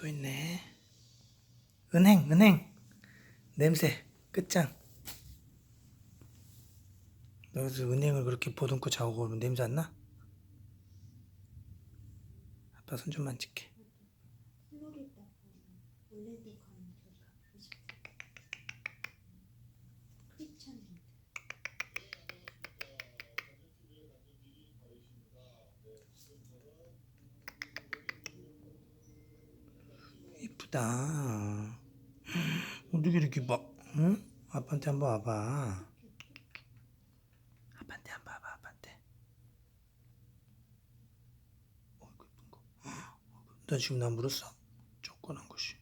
또 있네. 은행, 은행. 냄새, 끝장. 여기서 은행을 그렇게 보듬고 자고 그러면 냄새 안 나? 아빠 손 좀 만질게. 플로리다 올랜도 가는 저기 가고 싶어. 크리스찬랜드. 이쁘다. 어떻게 이렇게 봐? 응? 아빠한테 한번 와봐. 아빠한테 한번 와봐, 아빠한테. 어이구, 이쁜 거. 너 지금 나 물었어? 조그란 것이.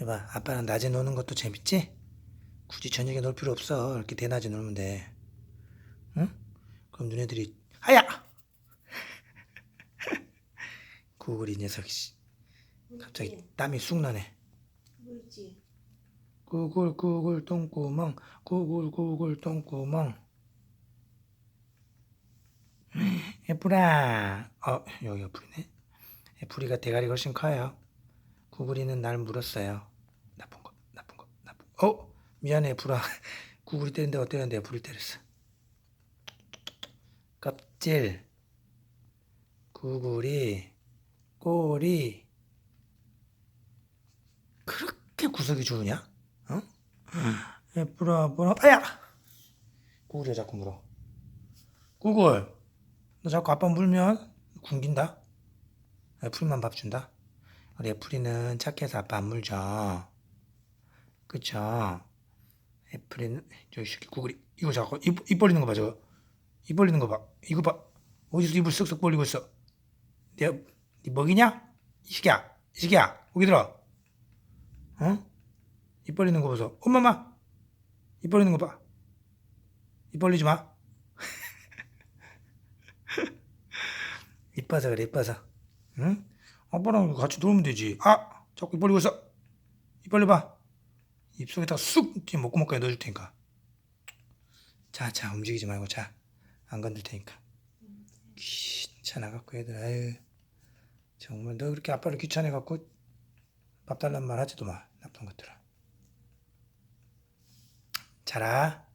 여봐, 아빠랑 낮에 노는 것도 재밌지? 굳이 저녁에 놀 필요 없어. 이렇게 대낮에 놀면 돼. 응? 그럼 너네들이, 아야! 구글이 녀석 씨. 갑자기 땀이 쑥 나네. 물지. 구글 구글 똥구멍. 구글 구글 똥구멍. 애플아 어 여기 애플이네. 애플이가 대가리가 훨씬 커요. 구글이는 날 물었어요. 나쁜 거 나쁜 거 나쁜 거 어? 미안해 애플아. 구글이 때린데 어때는데 애플이 때렸어. 껍질. 구글이 꼬리 그렇게 구석이 좋으냐? 어? 예쁘라 뭐라. 아야! 구글이 자꾸 물어? 구글! 너 자꾸 아빠 물면 굶긴다? 애플이만 밥 준다? 우리 애플이는 착해서 아빠 안 물죠. 그쵸? 애플이는 저기 새끼 구글이 이거 자꾸 입, 입 벌리는 거 봐 저거. 입 벌리는 거봐. 이거 봐. 어디서 입을 쓱쓱 벌리고 있어. 내가 네 먹이냐? 이 새끼야 이 새끼야 거기 들어 어? 입 벌리는 거 보소. 엄마마! 입 벌리는 거 봐. 입 벌리지 마. 이뻐서 그래, 이뻐서. 응? 아빠랑 같이 놀면 되지. 아! 자꾸 입 벌리고 있어. 입 벌려봐. 입속에다 쑥! 뒤에 목구멍까지 넣어줄 테니까. 자, 자, 움직이지 말고 자. 안 건들 테니까. 귀찮아갖고 애들, 아유. 정말 너 그렇게 아빠를 귀찮아 갖고 밥 달란 말 하지도 마. 나쁜 것들아. 자라.